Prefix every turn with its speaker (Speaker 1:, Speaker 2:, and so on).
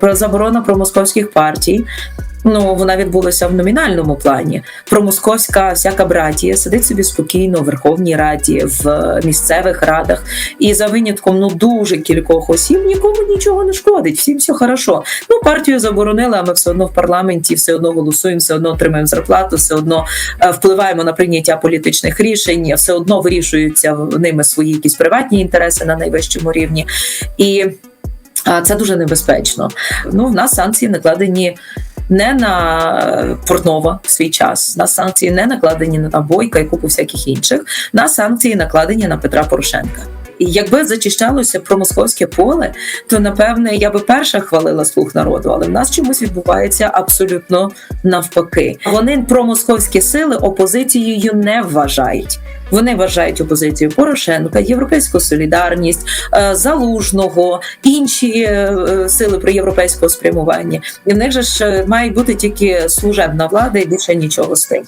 Speaker 1: Про заборона промосковських партій. Ну, вона відбулася в номінальному плані. Промосковська всяка братія сидить собі спокійно в Верховній Раді, в місцевих радах, і за винятком ну дуже кількох осіб нікому нічого не шкодить. Всім все хорошо. Ну партію заборонили, а ми все одно в парламенті, все одно голосуємо, все одно отримуємо зарплату, все одно е, впливаємо на прийняття політичних рішень, все одно вирішуються ними свої якісь приватні інтереси на найвищому рівні. І це дуже небезпечно. Ну, в нас санкції накладені. Не на Портнова в свій час, на санкції не накладені на Бойка і купу всяких інших. На санкції накладені на Петра Порошенка. І якби зачищалося про московське поле, то напевне я би перша хвалила слух народу, але в нас чомусь відбувається абсолютно навпаки. Вони промосковські сили опозицією не вважають. Вони вважають опозицію Порошенка, Європейську солідарність, е, залужного, інші сили про європейського спрямування. І в них же ж е, має бути тільки служебна влада і більше нічого з тим.